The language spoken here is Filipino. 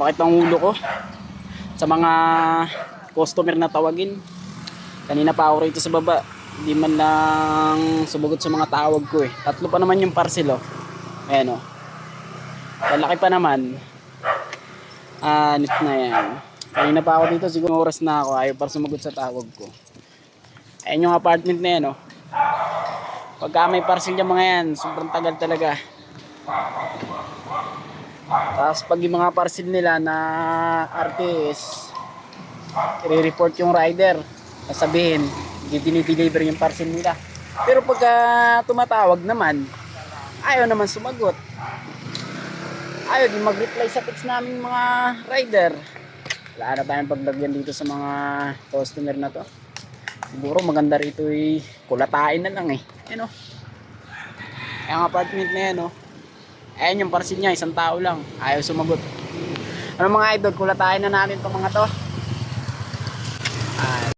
Bakit ang ulo ko? Sa mga customer na tawagin. Kanina pa ako rito sa baba. Hindi man lang sumagot sa mga tawag ko eh. Tatlo pa naman yung parcel oh. Ayan oh. Malaki pa naman. Ah, na yan. Kanina pa ako dito, siguro oras na ako. Ayaw para sumagot sa tawag ko. Ayan yung apartment na yan oh. Pagka may parcel yung mga yan, sobrang tagal talaga. Tapos pag yung mga parcel nila na artist, i-report yung rider. Sasabihin, hindi dinideliver yung parcel nila. Pero pagka tumatawag naman, ayaw naman sumagot. Ayaw din mag-reply sa text namin mga rider. Wala na tayong paglagyan dito sa mga customer na to. Siguro maganda rito ay kulatain na lang eh. Ano? Ang apartment na yan, oh. Ayan yung parcel niya, isang tao lang. Ayaw sumagot. Ano mga idol, kulatayin na natin itong mga to.